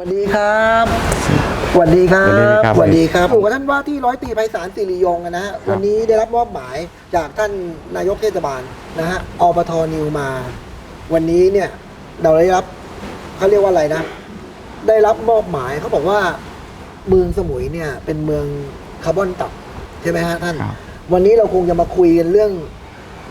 สวัสดีครับสวัสดีครับสวัสดีครับสวัสดีครับอยู่กับท่านว่าที่ร้อยตรีไพศาลสิริยงค์นะฮะวันนี้ได้รับมอบหมายจากท่านนายกเทศบาลนะฮะอปทนิวมา วันนี้เนี่ยเราได้รับเขาเรียกว่าอะไรนะ ได้รับมอบหมายเขาบอกว่าเมืองสมุยเนี่ย เป็นเมืองคาร์บอนต่ำใช่ไหมฮะท่านครับวันนี้เราคงจะมาคุยกันเรื่อง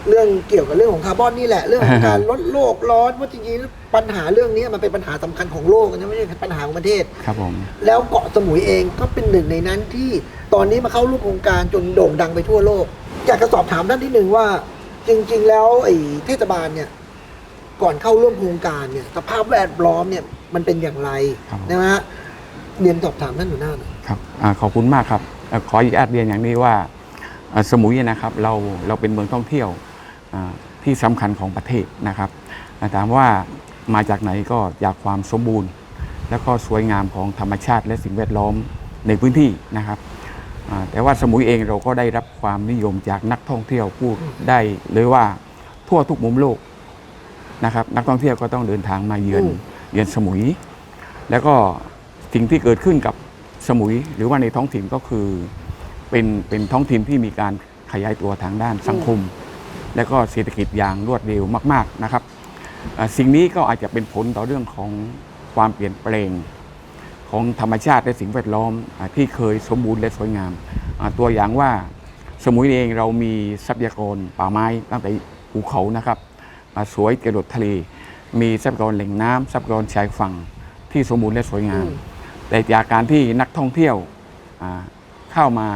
เรื่องเกี่ยวกับเรื่องของคาร์บอนนี่แหละ เรื่องของการลดโลกร้อนว่าจริงๆ ปัญหาเรื่องนี้มันเป็นปัญหาสำคัญของโลกนะไม่ใช่ปัญหาของประเทศครับผมแล้วเกาะสมุยเองก็เป็นหนึ่งในนั้นที่ตอนนี้มาเข้าร่วมโครงการจนโด่งดังไปทั่วโลก อยากจะสอบถามท่านที่หนึ่งว่า จริง ๆ แล้วไอ้เทศบาลเนี่ยก่อนเข้าร่วมโครงการเนี่ยสภาพแวดล้อมเนี่ยมันเป็นอย่างไรครับนะฮะเรียนสอบถามท่านหัวหน้าหน่อยครับอาขอบคุณมากครับเอ่อขออนุญาตเรียนอย่างนี้ว่าอ่าสมุยนะครับเราเราเป็นเมืองท่องเที่ยวอ่าที่สำคัญของประเทศนะครับอ่าถามว่า มาจากไหนก็จากความสมบูรณ์ แล้วก็สวยงามของธรรมชาติและสิ่งแวดล้อมในพื้นที่นะครับอ่าแต่ว่าสมุยเองเราก็ได้รับความนิยมจากนักท่องเที่ยวพูดได้เลยว่าทั่วทุกมุมโลกนะครับ นักท่องเที่ยวก็ต้องเดินทางมาเยือนเยือนสมุย แล้วก็สิ่งที่เกิดขึ้นกับสมุยหรือว่าในท้องถิ่นก็คือเป็นเป็นท้องถิ่นที่มีการขยายตัวทางด้านสังคม และก็เศรษฐกิจอย่างรวดเร็วมาก ๆนะครับอ่า สิ่งนี้ก็อาจจะเป็นผลต่อเรื่องของความเปลี่ยนแปลงของธรรมชาติและสิ่งแวดล้อมอาที่เคยสมบูรณ์และสวยงามอ่าตัวอย่างว่าสมุยเองเรามีทรัพยากรป่าไม้ตั้งแต่ภูเขานะครับอ่าสวยกระโดดทะเล มีทรัพยากรแหล่งน้ำทรัพยากรชายฝั่งที่สมบูรณ์และสวยงามอืมแต่จากการที่นักท่องเที่ยวอ่าเข้ามา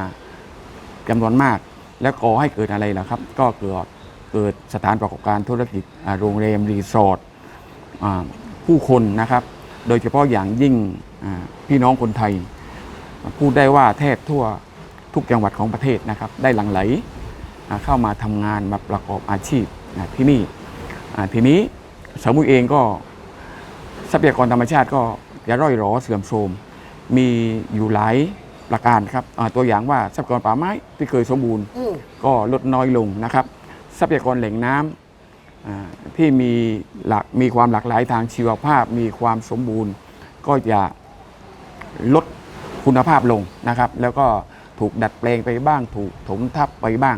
จำนวนมาก แล้วก่อให้เกิดอะไรล่ะครับ ก็เกิด เกิดสถานประกอบการธุรกิจอ่าโรงแรมรีสอร์ทอ่าผู้คนนะครับ โดยเฉพาะอย่างยิ่งอ่าพี่น้องคนไทย พูดได้ว่าแทบทั่วทุกจังหวัดของประเทศนะครับ ได้หลั่งไหลอ่าเข้ามาทำงานมาประกอบอาชีพอ่าที่นี่อ่าทีนี้สมุยเองก็ทรัพยากรธรรมชาติก็จะร่อยหรอเสื่อมโทรมมีอยู่หลายประการครับอ่าตัวอย่างว่าทรัพยากรป่าไม้ที่เคยสมบูรณ์อืมก็ลดน้อยลงนะครับ ทรัพยากรแหล่งน้ำที่มีหลักมีความหลากหลายทางชีวภาพ มีความสมบูรณ์ ก็จะลดคุณภาพลงนะครับ แล้วก็ถูกดัดแปลงไปบ้าง ถูกถมทับไปบ้าง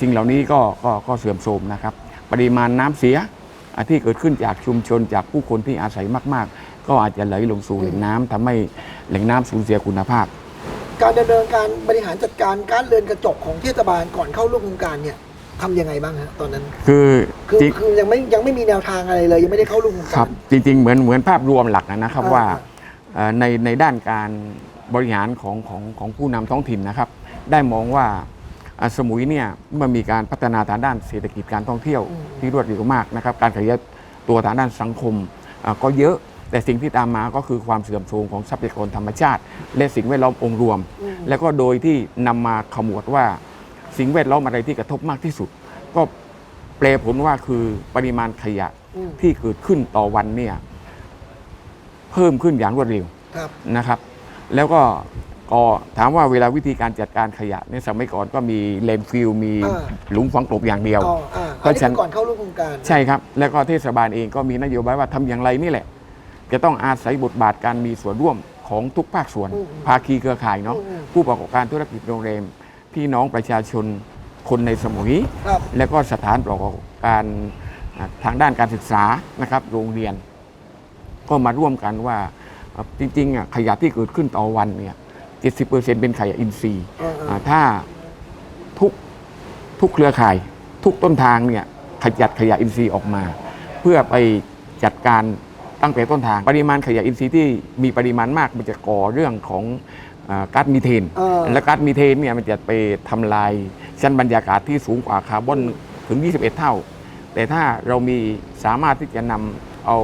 สิ่งเหล่านี้ก็กก็เสื่อมโทรมนะครับ ปริมาณน้ำเสียที่เกิดขึ้นจากชุมชนจากผู้คนที่อาศัยมาก ๆ ก็อาจจะไหลลงสู่แหล่งน้ำทำให้แหล่งน้ำสูญเสียคุณภาพ การดำเนินการบริหารจัดการการเรือนกระจกของเทศบาลก่อนเข้าร่วมโครงการเนี่ย ทำยังไงบ้างฮะตอนนั้น คือคือจริงคือยังไม่ยังไม่มีแนวทางอะไรเลย ยังไม่ได้เข้าร่วมโครงคการัรบจริง ๆ เหมือนเหมือนภาพรวมหลักนะครับอ่าว่า เอ่อในในด้านการบริหารของของของผู้นำท้องถิ่นนะครับ ได้มองว่าอ่าสมุยเนี่ยเมื่อมีการพัฒนาทางด้านเศรษฐกิจการท่องเที่ยวที่รวดเร็วมากนะครับ การขยายตัวทางด้านสังคมอ่าก็เยอะแต่สิ่งที่ตามมาก็คือความเสื่อมโทรมของทรัพยากรธรรมชาติ และสิ่งแวดล้อมองค์รวมอืมแล้วก็โดยที่นำมาขมวดว่า สิ่งแวดล้อมอะไรที่กระทบมากที่สุด ก็แปลผลว่าคือปริมาณขยะอืม ที่เกิดขึ้นต่อวันเนี่ยเพิ่มขึ้นอย่างรวดเร็ว ครับ นะครับแล้วก็ก็ถามว่าเวลาวิธีการจัดการขยะในสมัยก่อนก็มีเลนฟิลมีอ่า หลุมฝังกลบอย่างเดียว อ๋ออ่าเพอันราะนี้ฉะคืนั้นอก่อนเข้าร่วมโครงการ ใช่ครับ แล้วก็เทศบาลเองก็มีนโยบายว่าทำอย่างไรนี่แหละ จะต้องอาศัยบทบาทการมีส่วนร่วมของทุกภาคส่วน อืมภาคีเครือข่ายเนาะอืม ผู้ประกอบการธุรกิจโรงแรม พี่น้องประชาชนคนในสมุย ครับ แล้วก็สถานประกอบการอ่าทางด้านการศึกษานะครับ โรงเรียน ก็มาร่วมกันว่าอ่าจริงๆอะขยะที่เกิดขึ้นต่อวันเนี่ย70%เป็นขยะอินทรีย์อ่าๆอ่าถ้าทุก ทุกเครือข่าย ทุกต้นทางเนี่ยขจัดขยะอินทรีย์ออกมา เพื่อไปจัดการตั้งแต่ต้นทาง ปริมาณขยะอินทรีย์ที่มีปริมาณมากมันจะก่อเรื่องของอา ก๊าซมีเทน เออ และก๊าซมีเทนเนี่ยมันจะไปทำลายชั้นบรรยากาศที่สูงกว่าคาร์บอนถึง 21 เท่า แต่ถ้าเรามีสามารถที่จะนำเอา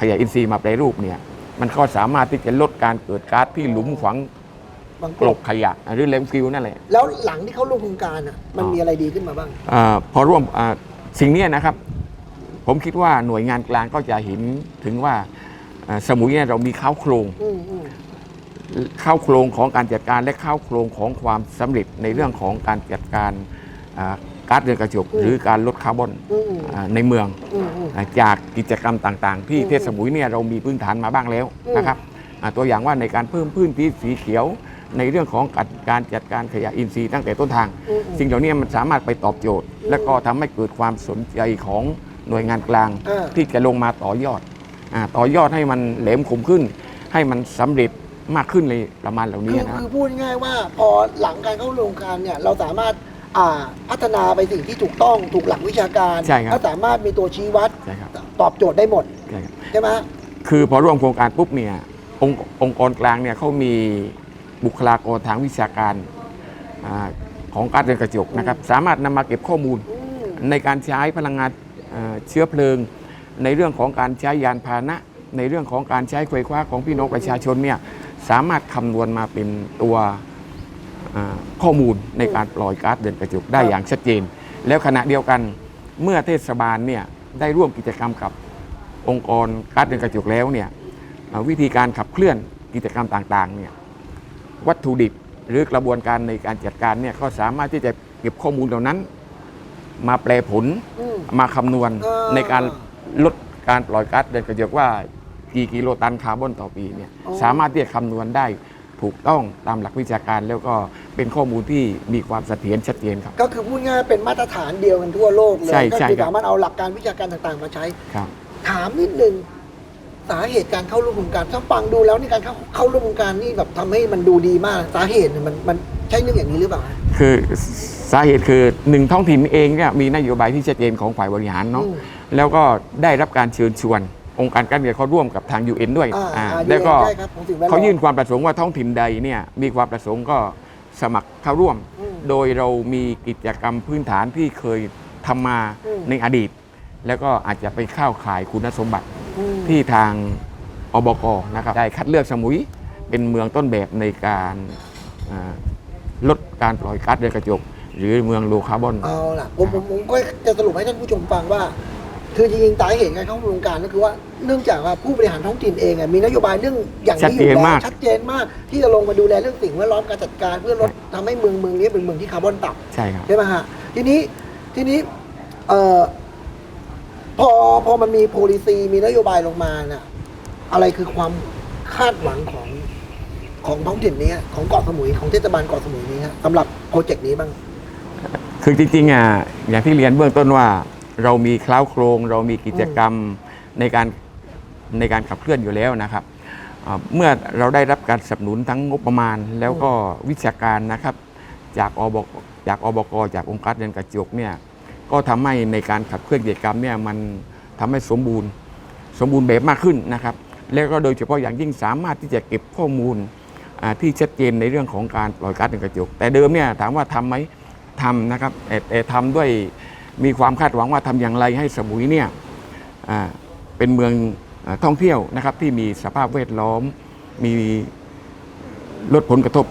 ขยะอินทรีย์มาแปรรูปเนี่ยมันก็สามารถที่จะลดการเกิดก๊าซที่หลุมฝังบางกลบขยะหรือเลมฟิลนั่นแหละ แล้วหลังที่เข้าร่วมโครงการอะมันอ๋อมีอะไรดีขึ้นมาบ้างอาพอร่วมอ่าสิ่งเนี้ยนะครับ ผมคิดว่าหน่วยงานกลางก็จะเห็นถึงว่าอ่าสมุยเนี่ยเรามีข้าวโครง อืมอืม ข้าวโครงของการจัดการและข้าวโครงของความสำเร็จในเรื่องของการจัดการอ่าก๊าซเรือนกระจกอืมหรือการลดคาร์บอนอืมอ่าในเมืองอืมอืมอ่าจากกิจกรรมต่างๆ ที่อืมเทศสมุยเนี่ยเรามีพื้นฐานมาบ้างแล้วอืมนะครับอ่าตัวอย่างว่าในการเพิ่มพื้นที่สีเขียวในเรื่องของการการจัดการขยะอินทรีย์ตั้งแต่ต้นทางอืมอืมสิ่งเหล่านี้มันสามารถไปตอบโจทย์ และก็ทำให้เกิดความสนใจของหน่วยงานกลางอ่าที่จะลงมาต่อยอดอาต่อยอดให้มันแหลมคมขึ้น ให้มันสำเร็จ มากขึ้นเลยประมาณเหล่านี้คือนะคือพูดง่ายๆว่าพอหลังการเข้าโรงการเนี่ยเราสามารถอ่าพัฒนาไปสิ่งที่ถูกต้องถูกหลักวิชาการใช่ครับ และสามารถมีตัวชี้วัดใช่ครับตอบโจทย์ได้หมดใช่ครับ ใช่ไหมคือพอร่วมโครงการปุ๊บเนี่ยองค์องค์กรกลางเนี่ยเขามีบุคลากรทางวิชาการอาของการเรือนกระจกนะครับสามารถนำมาเก็บข้อมูลอืมในการใช้พลังงานเอ่อเชื้อเพลิง ในเรื่องของการใช้ยานพาหนะ ในเรื่องของการใช้ไฟฟ้าของพี่น้องประชาชนเนี่ย สามารถคำนวณมาเป็นตัวอ่าข้อมูลในการปล่อยก๊าซเรือนกระจกได้อย่างชัดเจน แล้วขณะเดียวกันเมื่อเทศบาลเนี่ยได้ร่วมกิจกรรมกับองค์กรก๊าซเรือนกระจกแล้วเนี่ยเอ่อวิธีการขับเคลื่อนกิจกรรมต่างๆเนี่ยวัตถุดิบหรือกระบวนการในการจัดการเนี่ยก็สามารถที่จะเก็บข้อมูลเหล่านั้น มาแปลผลอืมมาคำนวณอ่าในการลดการปล่อยก๊าซเรือนกระจกว่า กี่กิโลตันคาร์บอนต่อปีเนี่ยอ๋อสามารถที่จะคำนวณได้ถูกต้องตามหลักวิชาการแล้วก็เป็นข้อมูลที่มีความเสถียรชัดเจนครับ ก็คือพูดง่ายๆเป็นมาตรฐานเดียวกันทั่วโลกเลยใช่ก็ใช่คือครับสามารถเอาหลักการวิชาการต่างๆ มาใช้ครับถามนิดนึงสาเหตุการเข้าร่วมโครงการถ้าฟังดูแล้วนี่การเข้าเข้าร่วมโครงการนี่แบบทำให้มันดูดีมากสาเหตุเนี่ยมันมันใช่เรื่องอย่างนี้หรือเปล่าคือสาเหตุคือหนึ่งท้องถิ่นเองเนี่ยมีนโยบายที่ชัดเจนของฝ่ายบริหารเนาะอืมแล้วก็ได้รับการเชิญชวน องค์การการเงินเขาร่วมกับทาง UN ด้วยอ่าอ่าอ่าแล้วก็ใช่ครับของสิ่งแวดล้อมเขายื่นความประสงค์ว่าท้องถิ่นใดเนี่ยมีความประสงค์ก็สมัครเข้าร่วม อืมโดยเรามีกิจกรรมพื้นฐานที่เคยทำมาอืม ในอดีต แล้วก็อาจจะไปเข้าข่ายคุณสมบัติ อืม ที่ทางอบกนะครับได้คัดเลือกสมุยเป็นเมืองต้นแบบในการอ่าลดการปล่อยก๊าซเรือนกระจก หรือเมืองโลคาร์บอน เอาล่ะผมผมผมก็จะสรุปให้ท่านผู้ชมฟังว่า คือจริงๆสาเหตุการเข้าโครงการก็คือว่าเนื่องจากว่าผู้บริหารท้องถิ่นเองอะมีนโยบายเรื่องอย่างชัดนี้อเจนยู่แล้มาวกชัดเจนมาก ที่จะลงมาดูแลเรื่องสิ่งแวดล้อมการจัดการ เพื่อลดทำให้เมืองเมืองนี้เป็นเมืองที่คาร์บอนต่ำใช่ครับใช่ไหมฮะทีนี้ทีนี้เอ่อพอพอมันมี policy มีนโยบายลงมาน่ะอะไรคือความคาดหวังของของท้องถิ่นนี้ของเกาะสมุยของเทศบาลเกาะสมุยนี้ฮะสำหรับโปรเจกต์นี้บ้าง คือจริงๆอะอย่างที่เรียนเบื้องต้นว่า เรามีคล้าวโครง เรามีกิจกรรมในการในการขับเคลื่อนอยู่แล้วนะครับอ่าเมื่อเราได้รับการสนับสนุนทั้งงบประมาณ แล้วก็วิชาการนะครับ จากอบกจากอบกจากองค์การเดินกระจกเนี่ยก็ทำให้ในการขับเคลื่อนกิจกรรมเนี่ยมันทำให้สมบูรณ์สมบูรณ์แบบมากขึ้นนะครับ แล้วก็โดยเฉพาะอย่างยิ่งสามารถที่จะเก็บข้อมูลอ่าที่ชัดเจนในเรื่องของการปล่อยก๊าซเรือนกระจก แต่เดิมเนี่ยถามว่าทำไหมทำนะครับแต่แต่ทำด้วย มีความคาดหวังว่าทำอย่างไรให้สมุยเนี่ยอ่าเป็นเมืองอาท่องเที่ยวนะครับที่มีสภาพแวดล้อม มีลดผลกระทบ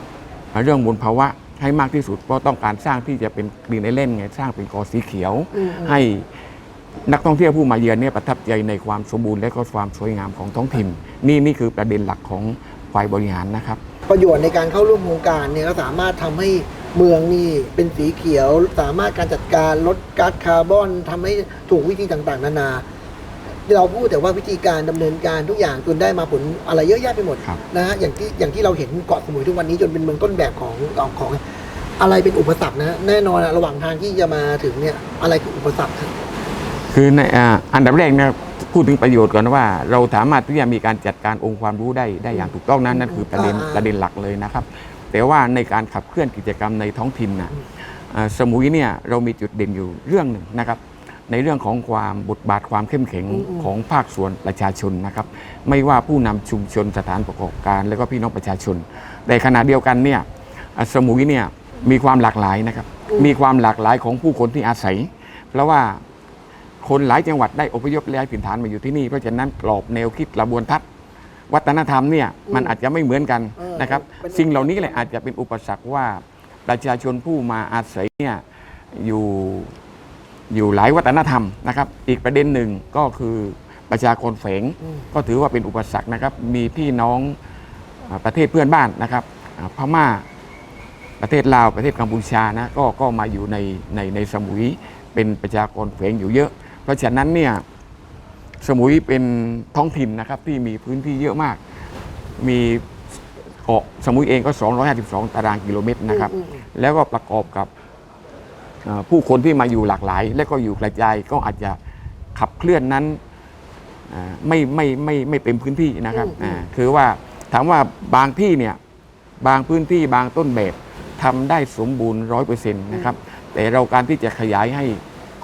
อ่าเรื่องมลภาวะให้มากที่สุดเพราะต้องการสร้างที่จะเป็นกรีนไอแลนด์ไงสร้างเป็นกอสีเขียวอืมอืมให้นักท่องเที่ยวผู้มาเยือนเนี่ยประทับใจในความสมบูรณ์และก็ความสวยงามของท้องถิ่น นี่นี่คือประเด็นหลักของฝ่ายบริหารนะครับ ประโยชน์ในการเข้าร่วมโครงการเนี่ยก็สามารถทำให้ เมืองนี่เป็นสีเขียวสามารถการจัดการลดก๊าซคาร์บอนทำให้ถูกวิธีต่างๆ นานา เราพูดแต่ว่าวิธีการดำเนินการทุกอย่างจนได้มาผลอะไรเยอะแยะไปหมดครับ นะฮะอย่างที่อย่างที่เราเห็นเกาะสมุยทุกวันนี้จนเป็นเมืองต้นแบบของของของ อะไรเป็นอุปสรรคนะ แน่นอนอะระหว่างทางที่จะมาถึงเนี่ยอะไรคืออุปสรรคครับ คือในอ่าอันดับแรกเนี่ยพูดถึงประโยชน์ก่อนว่า เราสามารถที่จะมีการจัดการองค์ความรู้ได้ได้อย่างถูกต้องนั้นนั่นคือประเด็นอ่า ประเด็นหลักเลยนะครับ แต่ว่าในการขับเคลื่อนกิจกรรมในท้องถิ่นนะอ่าสมุยเนี่ยเรามีจุดเด่นอยู่เรื่องหนึ่งนะครับ ในเรื่องของความบทบาทความเข้มแข็งอืมอืมของภาคส่วนประชาชนนะครับ ไม่ว่าผู้นำชุมชนสถานประกอบการ และก็พี่น้องประชาชน แต่ขณะเดียวกันเนี่ยอ่าสมุยเนี่ยมีความหลากหลายนะครับมีความหลากหลายของผู้คนที่อาศัย เพราะว่าคนหลายจังหวัดได้อพยพย้ายถิ่นฐานมาอยู่ที่นี่เพราะฉะนั้นกรอบแนวคิดกระบวนทัศน์ วัฒนธรรมเนี่ยมันอาจจะไม่เหมือนกันเออนะครับเป็นสิ่งเหล่านี้แหละอาจจะเป็นอุปสรรคว่าประชาชนผู้มาอาศัยเนี่ยอยู่อยู่หลายวัฒนธรรมนะครับ อีกประเด็นหนึ่งก็คือประชากรแฝงอืมก็ถือว่าเป็นอุปสรรคนะครับ มีพี่น้องอาประเทศเพื่อนบ้านนะครับอ่าพม่าปประเทศลาวประเทศกัมพูชานะก็ก็มาอยู่ในในในสมุยเป็นประชากรแฝงอยู่เยอะ เพราะฉะนั้นเนี่ย สมุยเป็นท้องถิ่นนะครับที่มีพื้นที่เยอะมาก มีเกาะสมุยเองก็ 252 ตารางกิโลเมตรนะครับอืมอืมแล้วก็ประกอบกับเอ่อผู้คนที่มาอยู่หลากหลาย และก็อยู่กระจายก็อาจจะขับเคลื่อนนั้นอ่าไม่ไม่ไม่ไม่เต็มพื้นที่นะครับอืมอืมอ่าคือว่าถามว่าบางที่เนี่ยบางพื้นที่บางต้นแบบทำได้สมบูรณ์ร้อยเปอร์เซ็นต์นะครับ แต่เราการที่จะขยายให้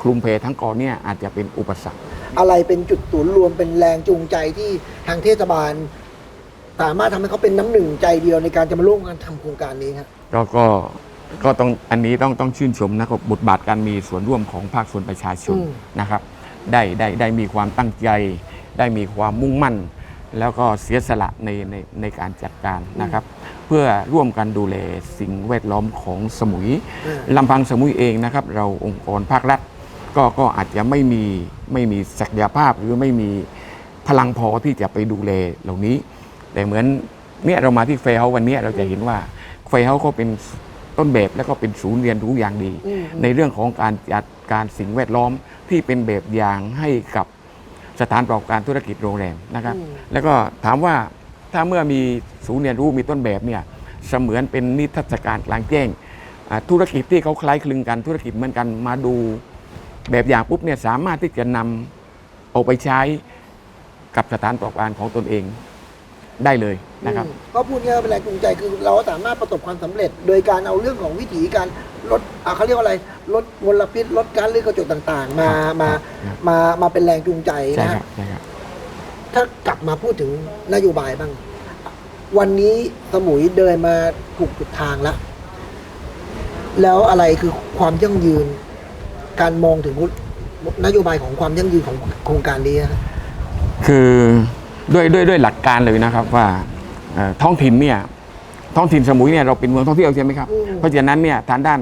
คลุมเพทั้งเกอนเนี่ยอาจจะเป็นอุปสรรค อะไรเป็นจุดศูนย์รวมเป็นแรงจูงใจที่ทางเทศบาล สามารถทำให้เขาเป็นน้ำหนึ่งใจเดียวในการจะมาร่วมกันทำโครงการนี้ครับก็ก็ก็ต้องอันนี้ต้องต้องชื่นชมนะครับบทบาทการมีส่วนร่วมของภาคส่วนประชาชนอืม นะครับ ได้ได้ได้มีความตั้งใจ ได้มีความมุ่งมั่น แล้วก็เสียสละในในในการจัดการนะครับ เพื่อร่วมกันดูแลสิ่งแวดล้อมของสมุยอ่าลำพังสมุยเองนะครับ เราองค์กรภาครัฐ ก็ก็อาจจะไม่มีไม่มีศักยภาพหรือไม่มีพลังพอที่จะไปดูแลเหล่านี้ แต่เหมือนเนี่ยเรามาที่เฟลวันเนี้ยเราจะเห็นว่าเฟลก็เป็นต้นแบบและก็เป็นศูนย์เรียนรู้อย่างดีอืมในเรื่องของการจัดการสิ่งแวดล้อมที่เป็นแบบอย่างให้กับสถานประกอบการธุรกิจโรงแรมนะครับอืมแล้วก็ถามว่าถ้าเมื่อมีศูนย์เรียนรู้มีต้นแบบเนี่ยเสมือนเป็นนิทรรศการกลางแจ้งอ่าธุรกิจที่เขาคล้ายคลึงกันธุรกิจเหมือนกันมาดู แบบอย่างปุ๊บเนี่ยสามารถที่จะนำเอาไปใช้กับสถานประกอบการของตนเองได้เลยนะครับอืมก็พูดง่ายๆเป็นแรงจูงใจคือเราสามารถประสบความสำเร็จ โดยการเอาเรื่องของวิถีการลดอะเขาเรียกว่าอะไรลดมลพิษลดการเลือกกระจกต่างๆ มาครับมาครับ มามาเป็นแรงจูงใจใช่นะคฮะรับใช่ครับ ถ้ากลับมาพูดถึงนโยบายบ้าง วันนี้สมุยเดินมาถูกจุดทางแล้ว แล้วอะไรคือความยั่งยืน การมองถึงนโยบายของความยั่งยืนของโครงการนี้ครับคือด้วยด้วยด้วยหลักการเลยนะครับว่าเอ่อท้องถิ่นเนี่ยท้องถิ่นสมุยเนี่ยเราเป็นเมืองท่องเที่ยวใช่ไหมครับอืมเพราะฉะนั้นเนี่ยทางด้าน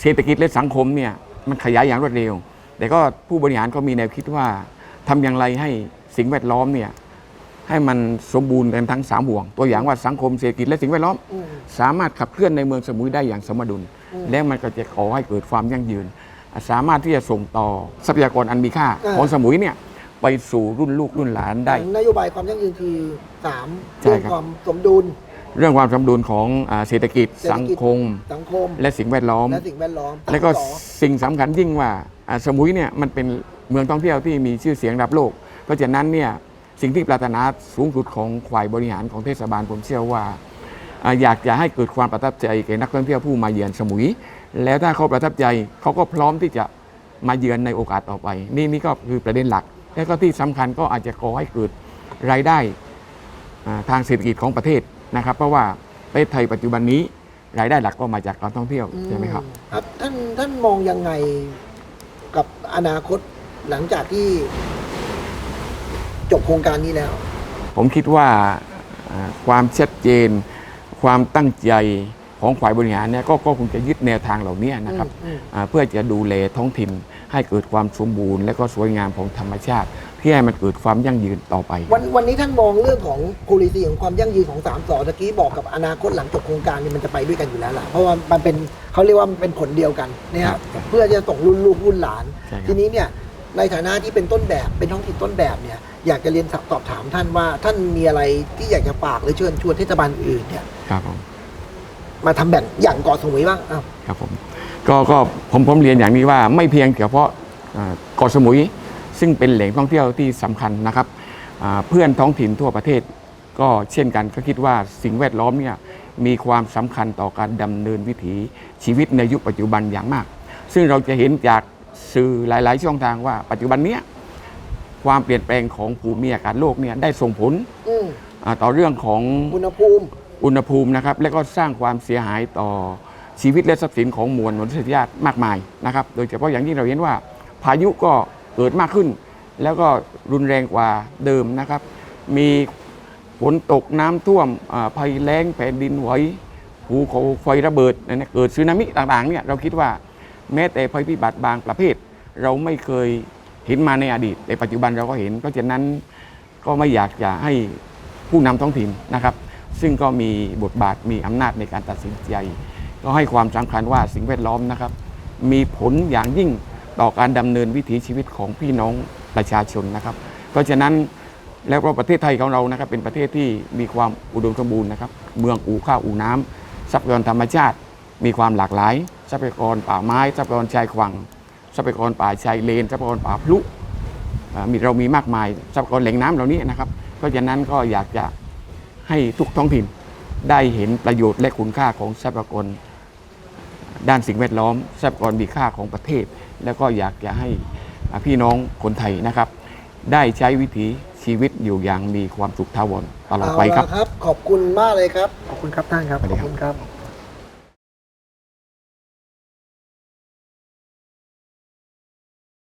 เศรษฐกิจและสังคมเนี่ยมันขยายอย่างรวดเร็ว แต่ก็ผู้บริหารก็มีแนวคิดว่าทำอย่างไรให้สิ่งแวดล้อมเนี่ย ให้มันสมบูรณ์กันทั้งสามห่วง ตัวอย่างว่าสังคมเศรษฐกิจและสิ่งแวดล้อมอืมสามารถขับเคลื่อนในเมืองสมุยได้อย่างสมดุลอืมและมันก็จะขอให้เกิดความยั่งยืน สามารถที่จะส่งต่อทรัพยากรอันมีค่าอ่าของสมุยเนี่ยไปสู่รุ่นลูกรุ่นหลานได้ นโยบายความยั่งยืนคือสามใช่เรื่องครับความสมดุล เรื่องความสมดุลของอาเศรษฐกิจเศรษฐสังกิจคมสังคม และสิ่งแวดล้อม และสิ่งแวดล้อม แล้วก็ต่อสิ่งสำคัญยิ่งว่าอ่าสมุยเนี่ยมันเป็นเมืองท่องเที่ยวที่มีชื่อเสียงระดับโลก เพราะฉะนั้นเนี่ย สิ่งที่ปรารถนาสูงสุดของฝ่ายบริหารของเทศบาลผมเชื่อว่าอ่า อยากจะให้เกิดความประทับใจแก่นักท่องเที่ยวผู้มาเยือนสมุย แล้วถ้าเขาประทับใจเขาก็พร้อมที่จะมาเยือนในโอกาสต่อไป นี่นี่ก็คือประเด็นหลัก แล้วก็ที่สำคัญก็อาจจะก่อให้เกิดรายได้อ่าทางเศรษฐกิจของประเทศนะครับ เพราะว่าประเทศไทยปัจจุบันนี้รายได้หลักก็มาจากการท่องเที่ยวใช่ไหมครับครับท่านท่านมองยังไงกับอนาคตหลังจากที่ จบโครงการนี้แล้ว ผมคิดว่าอ่าความชัดเจน ความตั้งใจของฝ่ายบริหารเนี่ยก็ก็คงจะยึดแนวทางเหล่านี้นะครับอืมอ่าเพื่อจะดูแลท้องถิ่นให้เกิดความสมบูรณ์ และก็สวยงามของธรรมชาติ ที่ให้มันเกิดความยั่งยืนต่อไป วันวันนี้ท่านมองเรื่องของ policy ของความยั่งยืนของสามสอตะกี้บอกกับอนาคตหลังจบโครงการนี่มันจะไปด้วยกันอยู่แล้วล่ะเพราะว่ามันเป็นเขาเรียกว่ามันเป็นผลเดียวกันเนี่ยครับเพื่อจะส่งรุ่นลูกรุ่นหลานใช่ครับทีนี้เนี่ย ในฐานะที่เป็นต้นแบบเป็นท้องถิ่นต้นแบบเนี่ยอยากจะเรียนสอบถามท่านว่า ท่านมีอะไรที่อยากจะฝากหรือเชิญชวนเทศบาลอื่นเนี่ยครับผมมาทำแบบอย่างเกาะสมุยบ้างอ้าวครับผมก็ก็ผมผมเรียนอย่างนี้ว่าไม่เพียงเฉพาะอ่าเกาะสมุย ซึ่งเป็นแหล่งท่องเที่ยวที่สำคัญนะครับอ่าเพื่อนท้องถิ่นทั่วประเทศ ก็เช่นกันก็คิดว่าสิ่งแวดล้อมเนี่ยมีความสำคัญต่อการดำเนินวิถีชีวิตในยุคปัจจุบันอย่างมาก ซึ่งเราจะเห็นจาก สื่อหลาย ๆ ช่องทางว่าปัจจุบันเนี้ยความเปลี่ยนแปลงของภูมิอากาศโลกเนี่ยได้ส่งผลอืมอ่าต่อเรื่องของอุณหภูมิ อุณหภูมินะครับ และก็สร้างความเสียหายต่อชีวิตและทรัพย์สินของมวลมนุษยชาติมากมายนะครับ โดยเฉพาะอย่างที่เราเห็นว่า พายุก็เกิดมากขึ้น แล้วก็รุนแรงกว่าเดิมนะครับ มีฝนตกน้ำท่วมอ่าภัยแล้งแผ่นดินไหวภูเขาไฟระเบิดนั่นนะเกิดสึนามิต่างๆเนี่ยเราคิดว่า แม้แต่ภัยพิบัติบางประเภท เราไม่เคยเห็นมาในอดีต แต่ปัจจุบันเราก็เห็น เพราะฉะนั้นก็ไม่อยากจะให้ผู้นำท้องถิ่นนะครับ ซึ่งก็มีบทบาทมีอำนาจในการตัดสินใจ ก็ให้ความสำคัญว่าสิ่งแวดล้อมนะครับ มีผลอย่างยิ่งต่อการดำเนินวิถีชีวิตของพี่น้องประชาชนนะครับ เพราะฉะนั้นแล้วก็ประเทศไทยของเรานะครับ เป็นประเทศที่มีความอุดมสมบูรณ์นะครับ เมืองอู่ข้าวอู่น้ำทรัพยากรธรรมชาติ มีความหลากหลาย ทรัพยากรป่าไม้ทรัพยากรชายฝั่งทรัพยากรป่าชายเลนทรัพยากรป่าพลุอ่ามีเรามีมากมายทรัพยากรแหล่งน้ำเหล่านี้นะครับ เพราะฉะนั้นก็อยากจะให้ทุกท้องถิ่นได้เห็นประโยชน์และคุณค่าของทรัพยากรด้านสิ่งแวดล้อมทรัพยากรมีค่าของประเทศ แล้วก็อยากจะให้อ่าพี่น้องคนไทยนะครับ ได้ใช้วิถีชีวิตอยู่อย่างมีความสุขทาวรตลอดไปครับเอาละครับขอบคุณมากเลยครับ ขอบคุณครับท่านครับสวัสดีขอบครับคุณครับ